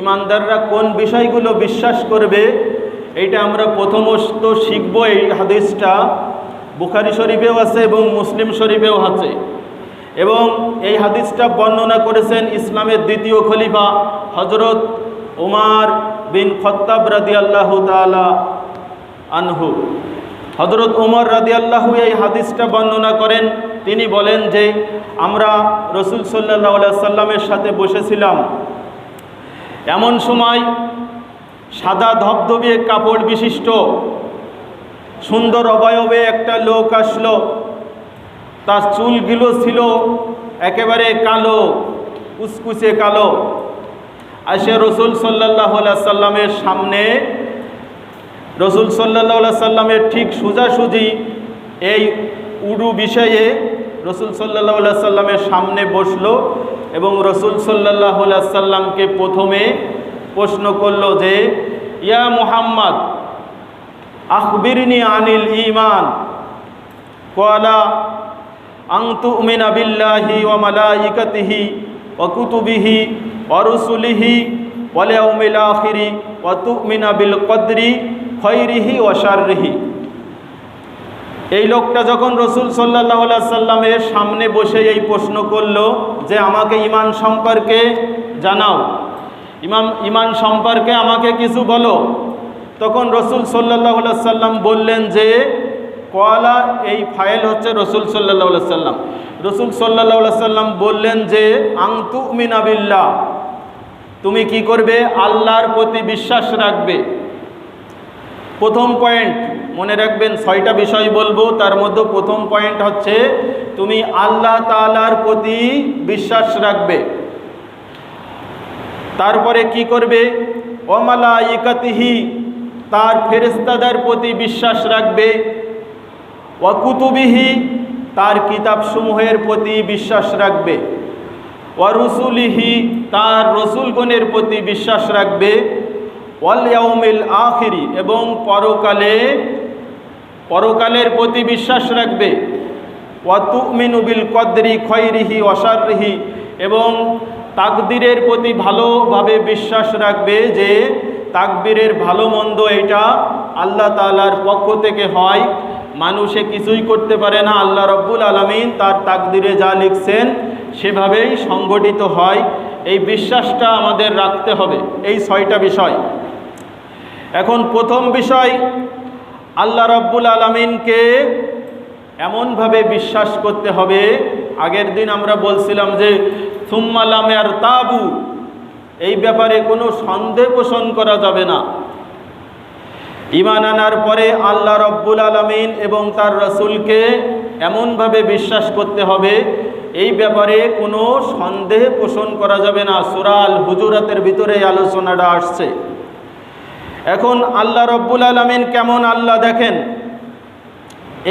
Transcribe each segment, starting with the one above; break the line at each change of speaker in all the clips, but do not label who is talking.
ইমানদাররা কোন বিষয়গুলো বিশ্বাস করবে, এইটা আমরা প্রথমত শিখব এই হাদিসটা। বুখারি শরীফেও আছে এবং মুসলিম শরীফেও আছে। এবং এই হাদিসটা বর্ণনা করেছেন ইসলামের দ্বিতীয় খলিফা হজরত উমার বিন খত্তাব রাদি আল্লাহ তালা আনহু। হজরত উমর রাদি আল্লাহু এই হাদিসটা বর্ণনা করেন। তিনি বলেন যে, আমরা রসুল সাল্লাহ সাল্লামের সাথে বসেছিলাম। এমন সময় সাদা ধবধবে কাপড় বিশিষ্ট সুন্দর অবয়বে একটা লোক আসলো। তার চুলগুলো ছিল একেবারে কালো কুচকুচে কালো। আসে রসুল সাল্লাহ সাল্লামের সামনে, রসুল সাল্লাহ সাল্লামের ঠিক সোজাসুজি এই উডু বিষয়ে রসুল সাল্লাহ সাল্লামের সামনে বসল এবং রসুল সাল্লাহ সাল্লামকে প্রথমে প্রশ্ন করল যে, ইয়া মুহাম্মদ, আখবিরনি আনিল ইমান কলা আংতু উমিনা বিল্লাহি ও মালাইকাতিহি ও কুতুবিহি অরুসুলিহি ওয়ালিয়াউমিল আখিরি ও তুমিনা বিল কদরি খৈরিহি ও শাররিহি। এই লোকটা যখন রসুল সাল্লাহ সাল্লামের সামনে বসে এই প্রশ্ন করল যে আমাকে ইমান সম্পর্কে জানাও। ইমাম, ইমান সম্পর্কে আমাকে কিছু বলো। তখন রসুল সাল্লাহ সাল্লাম বললেন যে কলা এই ফাইল হচ্ছে রসুল সাল্লাহ সাল্লাম রসুল সাল্লাহ সাল্লাম বললেন যে আংতু মিনাবিল্লা তুমি কি করবে? আল্লাহর প্রতি বিশ্বাস রাখবে। প্রথম পয়েন্ট মনে রাখবেন ছয়টা বিষয় বলব। তার মধ্যে প্রথম পয়েন্ট হচ্ছে, তুমি আল্লাহ তালার প্রতি বিশ্বাস রাখবে। তারপরে কি করবে? অমালা ইকাতিহি তার ফেরেস্তাদের প্রতি বিশ্বাস রাখবে। অকুতুবিহি তার কিতাবসমূহের প্রতি বিশ্বাস রাখবে। ওয়ারুসুলিহি তার রসুলগণের প্রতি বিশ্বাস রাখবে। ওয়াল আখিরি, এবং পরকালে পরকালের প্রতি বিশ্বাস রাখবে। ওয়াতুমিনুবিল কদরি খয়রিহি অসারিহি এবং তাকদিরের প্রতি ভালোভাবে বিশ্বাস রাখবে যে তাকবীরের ভালো মন্দ এটা আল্লাহ তালার পক্ষ থেকে হয়। মানুষে কিছুই করতে পারে না। আল্লাহ রব্বুল আলমিন তার তাকদিরে যা লিখছেন সেভাবেই সংগঠিত হয়। এই বিশ্বাসটা আমাদের রাখতে হবে। এই ছয়টা বিষয়। এখন প্রথম বিষয় আল্লাহ রব্বুল আলমিনকে এমনভাবে বিশ্বাস করতে হবে। আগের দিন আমরা বলছিলাম যে সুম্মালামে আর তাবু এই ব্যাপারে কোনো সন্দেহ পোষণ করা যাবে না। ইমান আনার পরে আল্লাহ রব্বুল আলমিন এবং তার রসুলকে এমনভাবে বিশ্বাস করতে হবে। এই ব্যাপারে কোনো সন্দেহ পোষণ করা যাবে না। সুরাল হুজুরাতের ভিতরে আলোচনাটা আসছে। এখন আল্লাহ রব্বুল আলমিন কেমন আল্লাহ দেখেন?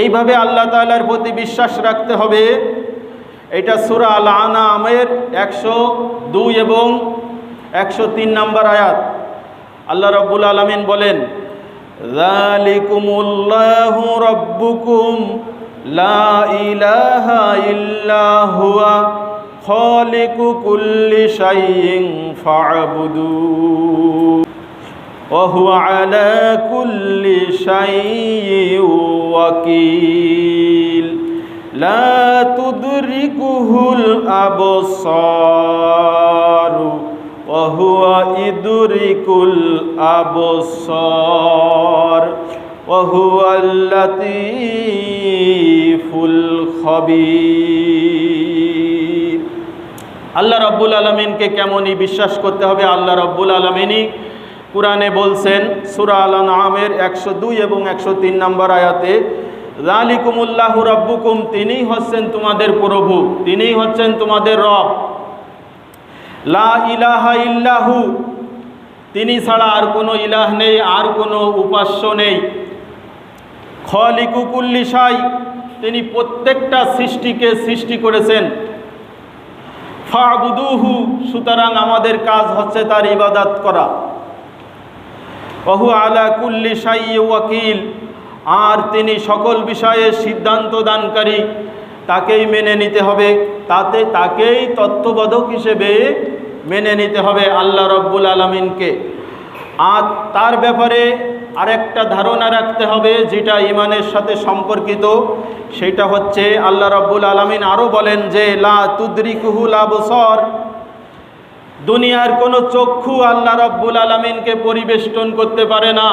এইভাবে আল্লাহ তালার প্রতি বিশ্বাস রাখতে হবে। এটা সুরা আল আনা আমের একশো দুই এবং একশো তিন নম্বর আয়াত। আল্লাহ রব্বুল আলমিন বলেন খালিকু কুল্লি শাইইন ফা'বুদু। وهو على كل شيء وكيل لا تدركه الأبصار وهو يدرك الأبصار وهو اللطيف الخبير আল্লাহ রব্বুল আলমিনকে কেমনই বিশ্বাস করতে হবে আল্লাহ রব্বুল আলমিনই কোরআনে বলছেন, সুরা আল আমের একশো দুই এবং একশো তিন নম্বর আয়াতে রালিকুমুল্লাহ রব্বুকুম তিনিই হচ্ছেন তোমাদের প্রভু, তিনিই হচ্ছেন তোমাদের রব। লা ইলাহা ইল্লাহু, তিনি ছাড়া আর কোনো ইলাহ নেই, আর কোনো উপাস্য নেই। খলিকুকুল্লি সাই তিনি প্রত্যেকটা সৃষ্টিকে সৃষ্টি করেছেন। ফাবুদুহু, সুতরাং আমাদের কাজ হচ্ছে তার ইবাদাত করা। অহু আলা কুল্লি সাই ওয়াকিল। আর তিনি সকল বিষয়ে সিদ্ধান্ত দানকারী, তাকেই মেনে নিতে হবে। তাতে তাকেই তত্ত্ববোধক হিসেবে মেনে নিতে হবে আল্লাহ রব্বুল আলমিনকে। আর তার ব্যাপারে আরেকটা ধারণা রাখতে হবে, যেটা ইমানের সাথে সম্পর্কিত। সেটা হচ্ছে আল্লাহ রব্বুল আলমিন আরও বলেন যে, লা তুদ্রিকুহুল আবসর দুনিয়ার কোনো চক্ষু আল্লাহ রব্বুল আলমিনকে পরিবেষ্টন করতে পারে না।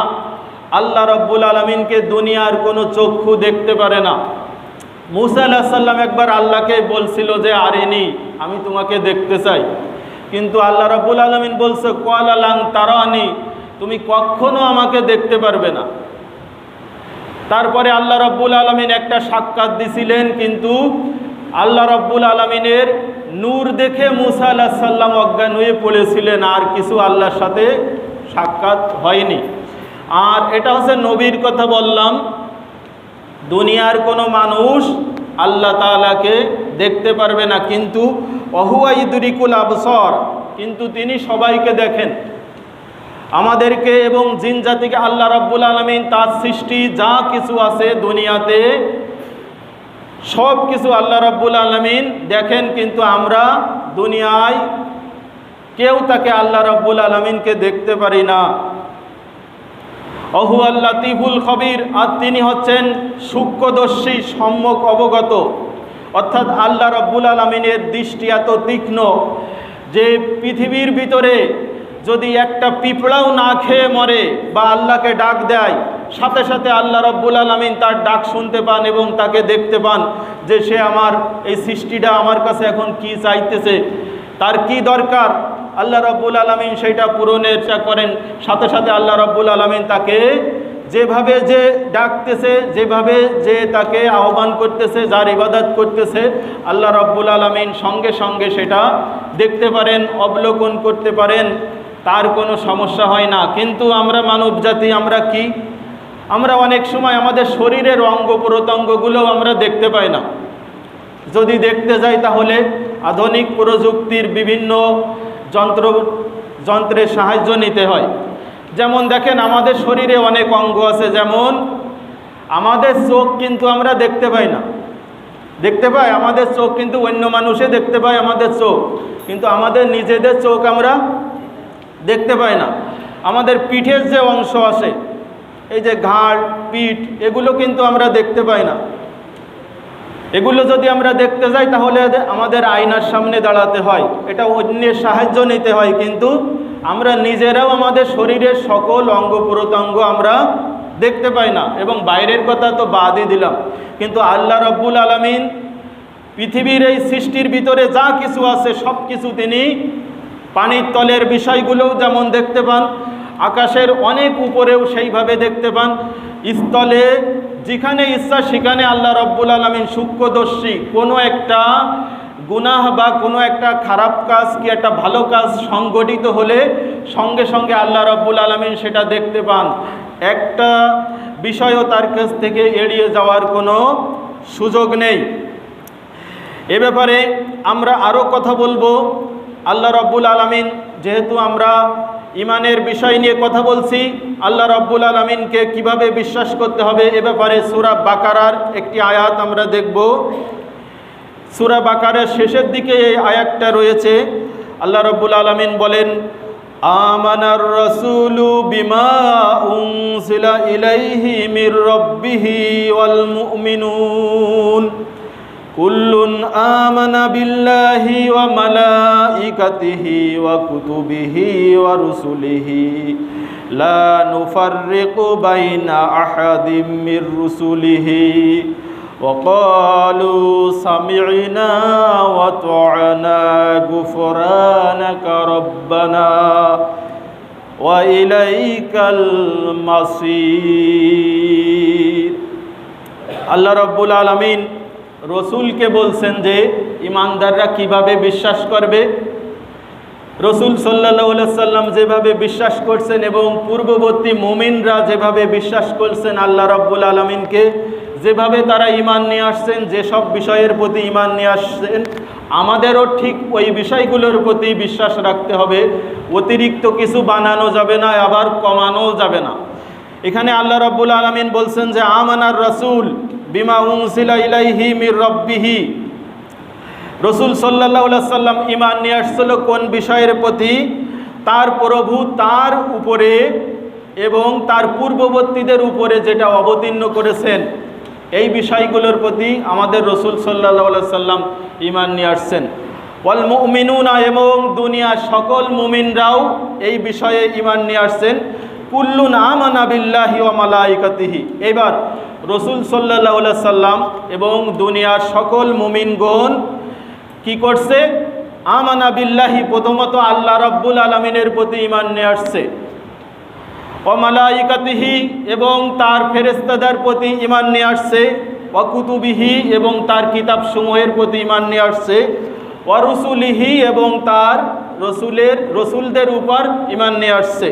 আল্লাহ রব্বুল আলমিনকে দুনিয়ার কোনো চক্ষু দেখতে পারে না। মুসা আল্লাহ সাল্লাম একবার আল্লাহকে বলছিল যে আরেনি আমি তোমাকে দেখতে চাই। কিন্তু আল্লাহ রব্বুল আলমিন বলছে, কল আলাং তারানি, তুমি কখনো আমাকে দেখতে পারবে না। তারপরে আল্লাহ রব্বুল আলমিন একটা সাক্ষাৎ দিছিলেন, কিন্তু আল্লাহ রব্বুল আলমিনের নূর দেখে মুসা আল্লাহ সাল্লাম অজ্ঞান হয়ে পড়েছিলেন, আর কিছু আল্লাহর সাথে সাক্ষাৎ হয়নি। আর এটা হচ্ছে নবীর কথা বললাম, দুনিয়ার কোনো মানুষ আল্লাহ তালাকে দেখতে পারবে না, কিন্তু অহুয়াইদুরিকুল আবসর, কিন্তু তিনি সবাইকে দেখেন। আমাদেরকে এবং জিন জাতিকে আল্লাহ রব্বুল আলমিন তার সৃষ্টি যা কিছু আছে দুনিয়াতে সব কিছু আল্লাহ রব্বুল আলমিন দেখেন, কিন্তু আমরা দুনিয়ায় কেউ তাকে আল্লাহ রব্বুল আলমিনকে দেখতে পারি না। অহু আল্লাহ তিবুল খবির, আর তিনি হচ্ছেন সূক্ষ্মদর্শী, সম্যক অবগত। অর্থাৎ আল্লাহ রব্বুল আলমিনের দৃষ্টি এত তীক্ষ্ণ যে পৃথিবীর ভিতরে যদি একটা পিঁপড়াও না খেয়ে মরে বা আল্লাহকে ডাক দেয় সাথে সাথে আল্লাহ রব্বুল আলমিন তার ডাক শুনতে পান এবং তাকে দেখতে পান যে সে আমার এই সৃষ্টিটা আমার কাছে এখন কি চাইতেছে, তার কি দরকার। আল্লাহ রব্বুল আলমিন সেইটা পূরণের করেন। সাথে সাথে আল্লাহ রব্বুল আলমিন তাকে যেভাবে যে ডাকতেছে, যেভাবে যে তাকে আহ্বান করতেছে, যার ইবাদত করতেছে, আল্লাহ রব্বুল আলমিন সঙ্গে সঙ্গে সেটা দেখতে পারেন, অবলোকন করতে পারেন। তার কোনো সমস্যা হয় না। কিন্তু আমরা মানব জাতি আমরা কি? আমরা অনেক সময় আমাদের শরীরের অঙ্গ প্রত্যঙ্গগুলোও আমরা দেখতে পাই না। যদি দেখতে যাই তাহলে আধুনিক প্রযুক্তির বিভিন্ন যন্ত্র, যন্ত্রের সাহায্য নিতে হয়। যেমন দেখেন আমাদের শরীরে অনেক অঙ্গ আছে, যেমন আমাদের চোখ কিন্তু আমরা দেখতে পাই না। দেখতে পাই, আমাদের চোখ কিন্তু অন্য মানুষে দেখতে পায় আমাদের চোখ, কিন্তু আমাদের নিজেদের চোখ আমরা দেখতে পাই না। আমাদের পিঠের যে অংশ আছে এই যে ঘাড়, পিঠ, এগুলো কিন্তু আমরা দেখতে পাই না। এগুলো যদি আমরা দেখতে যাই, তাহলে আমাদের আয়নার সামনে দাঁড়াতে হয়। এটা অন্যের সাহায্য নিতে হয়, কিন্তু আমরা নিজেরাও আমাদের শরীরের সকল অঙ্গ প্রত্যঙ্গ আমরা দেখতে পাই না। এবং বাইরের কথা তো বাদই দিলাম। কিন্তু আল্লাহ রব্বুল আলমিন পৃথিবীর এই সৃষ্টির ভিতরে যা কিছু আছে সব কিছু তিনি পানির তলের বিষয়গুলোও যেমন দেখতে পান আকাশের অনেক উপরেও সেইভাবে দেখতে পান। স্থলে যেখানে ইচ্ছা সেখানে আল্লাহ রব্বুল আলমিন সূক্ষ্মদর্শী, কোনো একটা গুনাহ বা কোনো একটা খারাপ কাজ কি একটা ভালো কাজ সংগঠিত হলে সঙ্গে সঙ্গে আল্লাহ রব্বুল আলমিন সেটা দেখতে পান। একটা বিষয়ও তার কাছ থেকে এড়িয়ে যাওয়ার কোনো সুযোগ নেই। এ ব্যাপারে আমরা আরও কথা বলব। আল্লাহ রব্বুল আলমিন যেহেতু আমরা ইমানের বিষয় নিয়ে কথা বলছি। আল্লাহ রব্বুল আলমিনকে কীভাবে বিশ্বাস করতে হবে এ ব্যাপারে সুরা বাকারার একটি আয়াত আমরা দেখব। সুরা বাকারের শেষের দিকে এই আয়াতটা রয়েছে। আল্লাহ রব্বুল আলমিন বলেন, আমানার রসুলু বিমা উনসিলা ইলাইহি মির রব্বিহি ওয়াল মুমিনুন। কুল্লুন আমানা বিল্লাহি ওয়া মালাইকাতিহি ওয়া কুতুবিহি ওয়া রুসুলিহি লা নুফাররিকু বাইনা আহাদিম মির রুসুলিহি وقالوا سمعنا وطعنا غفرانك ربنا وإليك المصير আল্লাহ রব্বুল আলমিন রসুলকে বলছেন যে, ইমানদাররা কীভাবে বিশ্বাস করবে? রসুল সাল্লাহ সাল্লাম যেভাবে বিশ্বাস করছেন এবং পূর্ববর্তী মুমিনরা যেভাবে বিশ্বাস করছেন আল্লাহ রব্বুল আলমিনকে, যেভাবে তারা ইমান নিয়ে আসছেন যেসব বিষয়ের প্রতি ইমান নিয়ে আসছেন, আমাদেরও ঠিক ওই বিষয়গুলোর প্রতি বিশ্বাস রাখতে হবে। অতিরিক্ত কিছু বানানো যাবে না, আবার কমানো যাবে না। এখানে আল্লাহ রব্বুল আলমিন বলছেন যে, আমানার রসুল বিমা ইলাইহি মির রব্বিহি। রসুল সাল্লাহ সাল্লাম ইমান নিয়ে আসছিল কোন বিষয়ের প্রতি? তার প্রভু তার উপরে এবং তার পূর্ববর্তীদের উপরে যেটা অবতীর্ণ করেছেন, এই বিষয়গুলোর প্রতি আমাদের রসুল সাল্লাহ সাল্লাম ইমান নিয়ে আসছেন। ওয়াল মুমিনুনা এবং দুনিয়ার সকল মুমিনরাও এই বিষয়ে ইমান নিয়ে আসছেন। কুল্লুন আমানা বিল্লাহি ওয়া মালাইকাতিহি। এবার রসুল সাল্লাহ সাল্লাম এবং দুনিয়ার সকল মুমিনগণ কি করছে? আমানা বিল্লাহি, প্রথমত আল্লাহ রব্বুল আলমিনের প্রতি ইমান নিয়ে আসছে। অমালাইকাতিহি এবং তার ফেরেস্তাদার প্রতি ইমান নিয়ে আসছে। অকুতুবিহি এবং তার কিতাবসমূহের প্রতি ইমান নিয়ে আসছে। অরসুলিহি এবং তার রসুলের, রসুলদের উপর ইমান নিয়ে আসছে।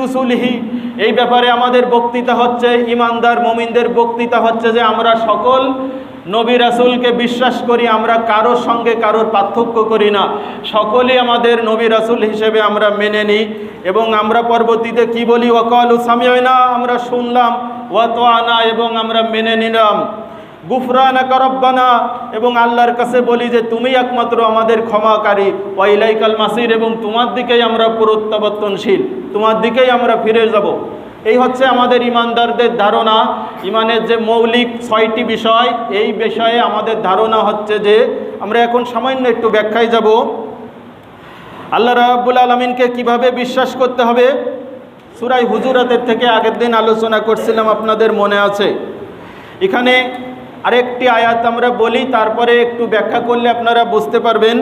রসুলিহি। এই ব্যাপারে আমাদের বক্তৃতা হচ্ছে, ইমানদার মোমিনদের বক্তৃতা হচ্ছে যে আমরা সকল নবী রাসুলকে বিশ্বাস করি, আমরা কারোর সঙ্গে কারোর পার্থক্য করি না। সকলেই আমাদের নবী রাসুল হিসেবে আমরা মেনে নিই এবং আমরা পরবর্তীতে কি বলি? ওয়াকাল সামিয়না আমরা শুনলাম ওয়াতো আনা এবং আমরা মেনে নিলাম। গুফরানা করব্বানা এবং আল্লাহর কাছে বলি যে, তুমি একমাত্র আমাদের ক্ষমাকারী। ওয়াইলাইকাল মাসির, এবং তোমার দিকেই আমরা প্রত্যাবর্তনশীল। তোমার দিকেই আমরা ফিরে যাব। এই হচ্ছে আমাদের ইমানদারদের ধারণা। ইমানের যে মৌলিক ছয়টি বিষয়, এই বিষয়ে আমাদের ধারণা হচ্ছে যে, আমরা এখন সামান্য একটু ব্যাখ্যায় যাব। আল্লাহ রাব্বুল আলমিনকে কীভাবে বিশ্বাস করতে হবে? সুরাই হুজুরাতের থেকে আগের দিন আলোচনা করছিলাম, আপনাদের মনে আছে। এখানে আরেকটি আয়াত আমরা বলি তারপরে একটু ব্যাখ্যা করলে আপনারা বুঝতে পারবেন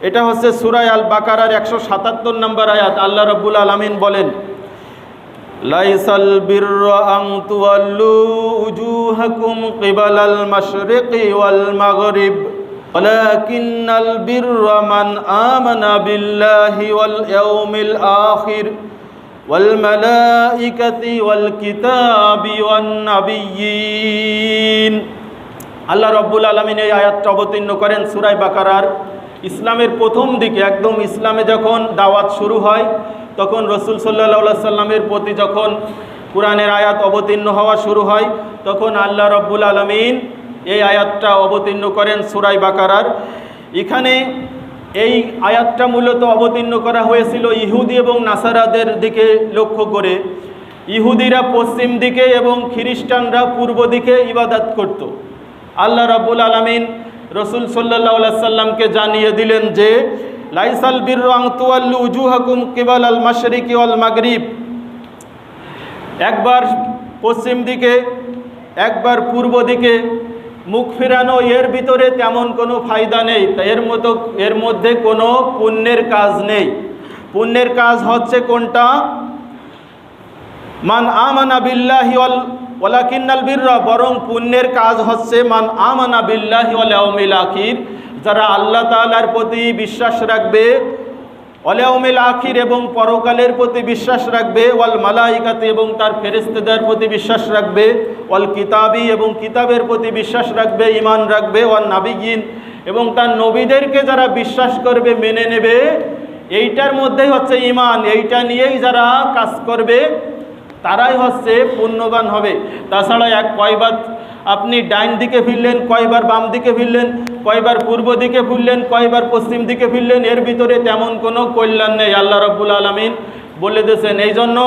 এটা হচ্ছে সুরাই আল বাকারার একশো সাতাত্তর নম্বর আয়াত আল্লাহ রব্বুল আলমিন বলেন লাইসাল বিরর আং তুয়াল্লু উজুহাকুম কিবালাল মাশরিকি ওয়াল মাগরিব ولكن البر من آمن بالله واليوم الآخر والملائكة والكتاب والنبيين আল্লাহ রব্বুল আলমিন এই আয়াতটা অবতীর্ণ করেন সুরাই বাকারার ইসলামের প্রথম দিকে একদম ইসলামে যখন দাওয়াত শুরু হয় তখন রসুল সাল্লাহ সাল্লামের প্রতি যখন কোরআনের আয়াত অবতীর্ণ হওয়া শুরু হয় তখন আল্লাহ রব্বুল আলমিন এই আয়াতটা অবতীর্ণ করেন সুরাই বাকারার এখানে এই আয়াতটা মূলত অবতীর্ণ করা হয়েছিল ইহুদি এবং নাসারাদের দিকে লক্ষ্য করে। ইহুদিরা পশ্চিম দিকে এবং খ্রিস্টানরা পূর্ব দিকে ইবাদাত করত। আল্লাহ রাবুল আলমিন রসুল সাল্লাহ সাল্লামকে জানিয়ে দিলেন যে, লাইসাল বীর আংতুয়াল্লু উজু হাকুম কেবাল আল মাশরিক ওয়াল মাগরিব। একবার পশ্চিম দিকে, একবার পূর্ব দিকে মুখ ফেরানো, এর ভিতরে তেমন কোনো ফায়দা নেই। এর মতো, এর মধ্যে কোনো পুণ্যের কাজ নেই। পুণ্যের কাজ হচ্ছে কোনটা? মান আমানা বিল্লাহি ওয়াল, ওয়ালাকিন্নাল বিররা, বরং পুণ্যের কাজ হচ্ছে মান আমানা বিল্লাহি ওয়াল ইয়াউমিল আখির, যারা আল্লাহ তাআলার প্রতি বিশ্বাস রাখবে অলেউমিল আখির এবং পরকালের প্রতি বিশ্বাস রাখবে, ওয়াল মালাইকাতে এবং তার ফেরেস্তেদার প্রতি বিশ্বাস রাখবে, ওয়াল কিতাবি এবং কিতাবের প্রতি বিশ্বাস রাখবে ইমান রাখবে ওয়াল নাবিগিন এবং তার নবীদেরকে যারা বিশ্বাস করবে, মেনে নেবে, এইটার মধ্যেই হচ্ছে ইমান এইটা নিয়েই যারা কাজ করবে, তারাই হচ্ছে পুণ্যবান হবে। তাছাড়া এক কয়বার আপনি ডাইন দিকে ফিরলেন, কয়বার বাম দিকে ফিরলেন, কয়বার পূর্ব দিকে ফিরলেন, কয়বার পশ্চিম দিকে ফিরলেন, এর ভিতরে তেমন কোনো কল্যাণ নেই, আল্লাহ রব্বুল আলমিন বলে দিয়েছেন। এই জন্য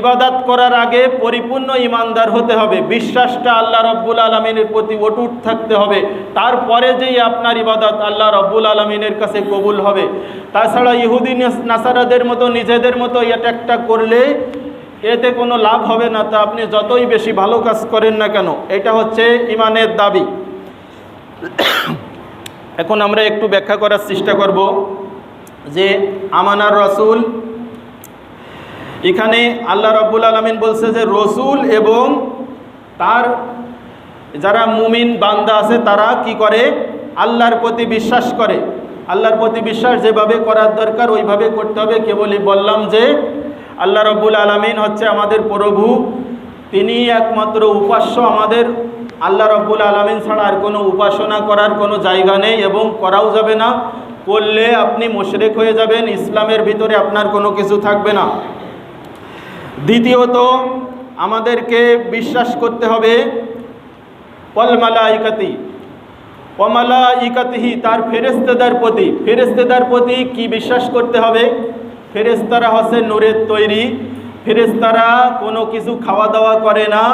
ইবাদাত করার আগে পরিপূর্ণ ইমানদার হতে হবে, বিশ্বাসটা আল্লাহ রব্বুল আলমিনের প্রতি অটুট থাকতে হবে, তারপরে যেই আপনার ইবাদত আল্লাহ রব্বুল আলমিনের কাছে কবুল হবে। তাছাড়া ইহুদি নাসারাদের মতো, নিজেদের মতো এটা একটা করলে এতে কোনো লাভ হবে না, তা আপনি যতই বেশি ভালো কাজ করেন না কেন, এটা হচ্ছে ইমানের দাবি। এখন আমরা একটু ব্যাখ্যা করার চেষ্টা করব যে আমানার রসুল, এখানে আল্লাহ রব্বুল আলমিন বলছে যে রসুল এবং তার যারা মুমিন বান্দা আছে, তারা কি করে? আল্লাহর প্রতি বিশ্বাস করে। আল্লাহর প্রতি বিশ্বাস যেভাবে করার দরকার, ওইভাবে করতে হবে। কেবলই বললাম যে আল্লাহ রব্বুল আলমিন হচ্ছে আমাদের প্রভু। তিনি একমাত্র উপাস্য আমাদের। আল্লাহ রব্বুল আলমিন ছাড়া আর কোনো উপাসনা করার কোনো জায়গা নেই এবং করাও যাবে না। করলে আপনি মোশরেক হয়ে যাবেন, ইসলামের ভিতরে আপনার কোনো কিছু থাকবে না। দ্বিতীয়ত, আমাদেরকে বিশ্বাস করতে হবে পলমালা মালাইকাতি। কমালা ইকাতিহি তার ফেরেস্তেদার প্রতি। ফেরেস্তেদার প্রতি কি বিশ্বাস করতে হবে? ফেরেস্তারা হচ্ছে নূরের তৈরি। ফেরেস্তারা কোনো কিছু খাওয়া দাওয়া করে না।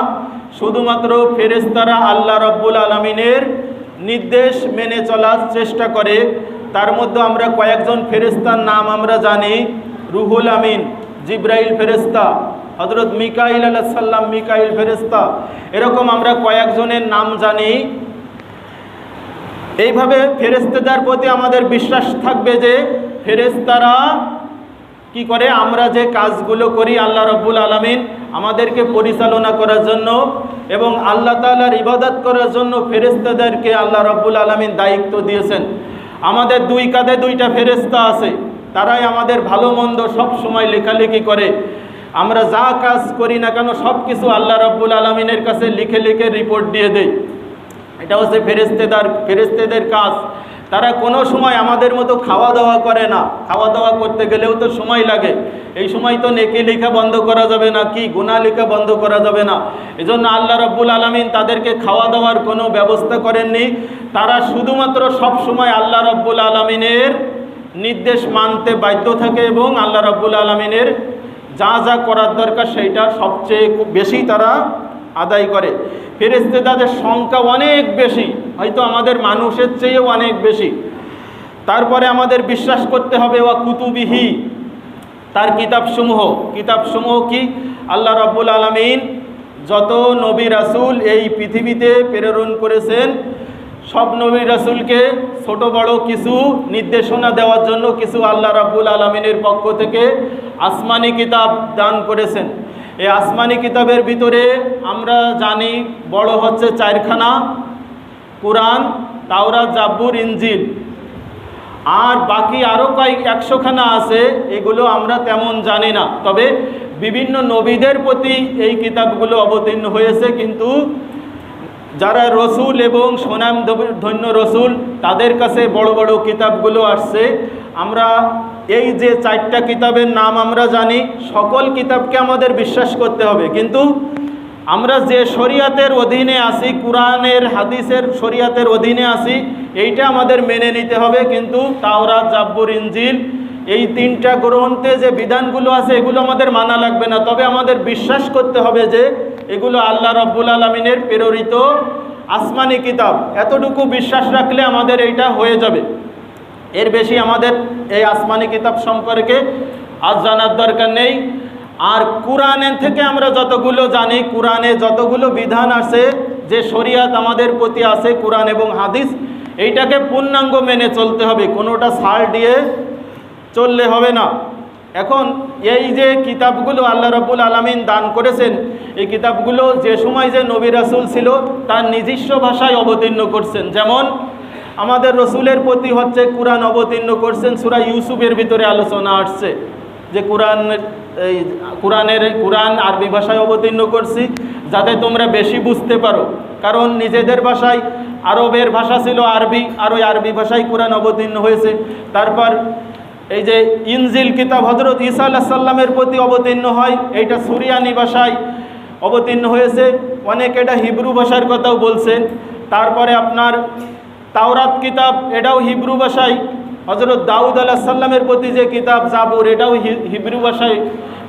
শুধুমাত্র ফেরেস্তারা আল্লাহ রব্বুল আলমিনের নির্দেশ মেনে চলার চেষ্টা করে। তার মধ্যে আমরা কয়েকজন ফেরেস্তার নাম আমরা জানি। রুহুল আমিন, জিব্রাইল ফেরেস্তা হজরত মিকাইল আলাহ সাল্লাম মিকাইল ফেরেস্তা এরকম আমরা কয়েকজনের নাম জানি। এইভাবে ফেরেস্তাদের প্রতি আমাদের বিশ্বাস থাকবে যে ফেরেস্তারা কি করে? আমরা যে কাজগুলো করি আল্লাহ রব্বুল আলমিন আমাদেরকে পরিচালনা করার জন্য এবং আল্লাহ তালার ইবাদত করার জন্য ফেরেস্তাদেরকে আল্লাহ রব্বুল আলমিন দায়িত্ব দিয়েছেন। আমাদের দুই কাঁধে দুইটা ফেরেস্তা আছে। তারাই আমাদের ভালো মন্দ সব সময় লেখালেখি করে। আমরা যা কাজ করি না কেন সব কিছু আল্লাহ রব্বুল আলমিনের কাছে লিখে লিখে রিপোর্ট দিয়ে দেয় এটা হচ্ছে ফেরেস্তেদার ফেরেস্তেদের কাজ। তারা কোনো সময় আমাদের মতো খাওয়া দাওয়া করে না। খাওয়া দাওয়া করতে গেলেও তো সময় লাগে। এই সময় তো নেকি লেখা বন্ধ করা যাবে না, কি গুণা লেখা বন্ধ করা যাবে না। এজন্য আল্লাহ রব্বুল আলমিন তাদেরকে খাওয়া দাওয়ার কোনো ব্যবস্থা করেননি। তারা শুধুমাত্র সব সময় আল্লাহ রব্বুল আলমিনের নির্দেশ মানতে বাধ্য থাকে এবং আল্লাহ রব্বুল আলমিনের যা যা করার দরকার সেইটা সবচেয়ে বেশি তারা আদায় করে। ফেরেস্তেদাদের সংখ্যা অনেক বেশি, হয়তো আমাদের মানুষের চেয়েও অনেক বেশি। তারপরে আমাদের বিশ্বাস করতে হবে, ওয়া কুতুবিহি, তার কিতাবসমূহ। কিতাবসমূহ কি? আল্লাহ রাব্বুল আলমিন যত নবী রাসুল এই পৃথিবীতে প্রেরণ করেছেন, সব নবী রাসুলকে ছোট বড় কিছু নির্দেশনা দেওয়ার জন্য কিছু আল্লাহ রাব্বুল আলমিনের পক্ষ থেকে আসমানি কিতাব দান করেছেন। এই আসমানি কিতাবের ভিতরে আমরা জানি বড় হচ্ছে চারখানা, কোরআন, তাওরাত, জাব্বুর ইঞ্জিল আর বাকি আরও কয়েক একশোখানা আছে, এগুলো আমরা তেমন জানি না। তবে বিভিন্ন নবীদের প্রতি এই কিতাবগুলো অবতীর্ণ হয়েছে, কিন্তু যারা রসুল এবং সোনাম ধন্য রসুল, তাদের কাছে বড় বড় কিতাবগুলো আসছে। আমরা এই যে চারটা কিতাবের নাম আমরা জানি, সকল কিতাবকে আমাদের বিশ্বাস করতে হবে। কিন্তু আমরা যে শরিয়াতের অধীনে আসি কোরআনের, হাদিসের শরিয়াতের অধীনে আসি এইটা আমাদের মেনে নিতে হবে। কিন্তু তাওরা জাব্বুর ইঞ্জিল এই তিনটা গ্রন্থে যে বিধানগুলো আছে, এগুলো আমাদের মানা লাগবে না। তবে আমাদের বিশ্বাস করতে হবে যে এগুলো আল্লাহ রব্বুল আলমিনের প্রেরিত আসমানি কিতাব। এতটুকু বিশ্বাস রাখলে আমাদের এইটা হয়ে যাবে। এর বেশি আমাদের এই আসমানি কিতাব সম্পর্কে আজ জানার দরকার নেই। আর কোরআনের থেকে আমরা যতগুলো জানি, কোরআনে যতগুলো বিধান আছে, যে শরিয়াত আমাদের প্রতি আছে, কোরআন এবং হাদিস, এইটাকে পূর্ণাঙ্গ মেনে চলতে হবে। কোনোটা সার দিয়ে চললে হবে না। এখন এই যে কিতাবগুলো আল্লাহ রব্বুল আলমিন দান করেছেন, এই কিতাবগুলো যে সময় যে নবী রাসুল ছিল, তার নিজস্ব ভাষায় অবতীর্ণ করছেন। যেমন আমাদের রসুলের প্রতি হচ্ছে কোরআন অবতীর্ণ করছেন। সুরা ইউসুফের ভিতরে আলোচনা আসছে যে কোরআন, এই কোরআনের, কোরআন আরবি ভাষায় অবতীর্ণ করছি যাতে তোমরা বেশি বুঝতে পারো। কারণ নিজেদের ভাষায় আরবের ভাষা ছিল আরবি, আর ওই আরবি ভাষায় কোরআন অবতীর্ণ হয়েছে। তারপর এই যে ইনজিল কিতাব হজরত ঈসা আল্লাহ সাল্লামের প্রতি অবতীর্ণ হয়, এইটা সুরিয়ানি ভাষায় অবতীর্ণ হয়েছে। অনেক এটা হিব্রু ভাষার কথাও বলছেন তারপরে আপনার তাওরাত কিতাব, এটাও হিব্রু ভাষায়। হজরত দাউদ আলাহ সাল্লামের প্রতি যে কিতাব জাবুর, এটাও হিব্রু ভাষায়।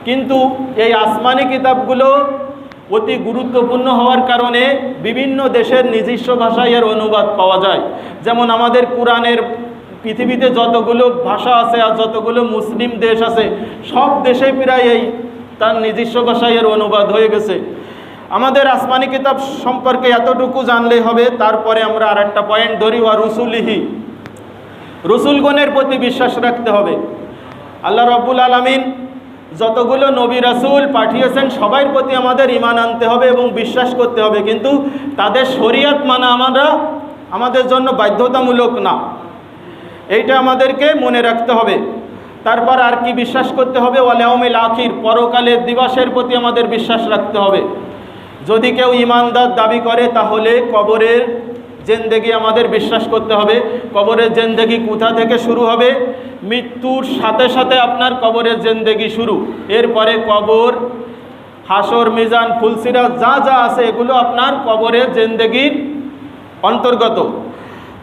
কিন্তু এই আসমানি কিতাবগুলো অতি গুরুত্বপূর্ণ হওয়ার কারণে বিভিন্ন দেশের নিজস্ব ভাষায় এর অনুবাদ পাওয়া যায়। যেমন আমাদের কোরআনের পৃথিবীতে যতগুলো ভাষা আছে আর যতগুলো মুসলিম দেশ আছে, সব দেশে প্রায় এই তার নিজস্ব ভাষায় এর অনুবাদ হয়ে গেছে। আমাদের আসমানি কিতাব সম্পর্কে এতটুকু জানলেই হবে, তারপরে আমরা আর একটা পয়েন্ট ধরি, ওয়া রসুলিহি। রসুলগণের প্রতি বিশ্বাস রাখতে হবে। আল্লাহ রব্বুল আলমিন যতগুলো নবী রাসুল পাঠিয়েছেন সবাই প্রতি আমাদের ইমান আনতে হবে এবং বিশ্বাস করতে হবে। কিন্তু তাদের শরিয়াত মানা আমরা আমাদের জন্য বাধ্যতামূলক না। এইটা আমাদেরকে মনে রাখতে হবে। তারপর আর কি বিশ্বাস করতে হবে? ওয়ালেউমিল আখির, পরকালের দিবসের প্রতি আমাদের বিশ্বাস রাখতে হবে। যদি কেউ ইমানদার দাবি করে, তাহলে কবরের জেন্দেগি আমাদের বিশ্বাস করতে হবে। কবরের জেন্দেগি কোথা থেকে শুরু হবে? মৃত্যুর সাথে সাথে আপনার কবরের জেন্দেগি শুরু। এরপরে কবর, হাসর, মিজান, ফুলসিরা, যা যা আছে, এগুলো আপনার কবরের জেন্দেগির অন্তর্গত।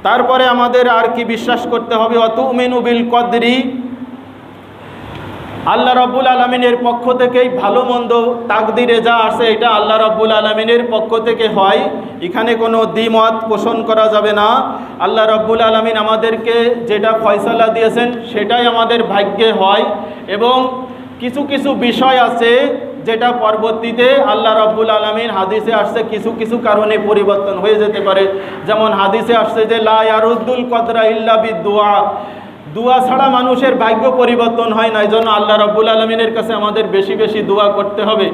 তারপরে আমাদের আর কি বিশ্বাস করতে হবে? অত বিল কদরি আল্লাহ রব্বুল আলমিনের পক্ষ থেকেই ভালো মন্দ তাকদিরে যা আসে এটা আল্লাহ রব্বুল আলমিনের পক্ষ থেকে হয়। এখানে কোনো দ্বিমত পোষণ করা যাবে না। আল্লাহ রব্বুল আলমিন আমাদেরকে যেটা ফয়সালা দিয়েছেন সেটাই আমাদের ভাগ্যে হয় এবং কিছু কিছু বিষয় আছে যেটা পরবর্তীতে আল্লাহ রব্বুল আলমিন হাদিসে আসছে, কিছু কিছু কারণে পরিবর্তন হয়ে যেতে পারে। যেমন হাদিসে আসছে যে, লা ইয়ারুদ্দুল কদরা ইল্লা বিদুয়া দুয়া ছাড়া মানুষের ভাগ্য পরিবর্তন হয় না। এই জন্য আল্লাহ রব্বুল আলমিনের কাছে আমাদের বেশি বেশি দোয়া করতে হবে।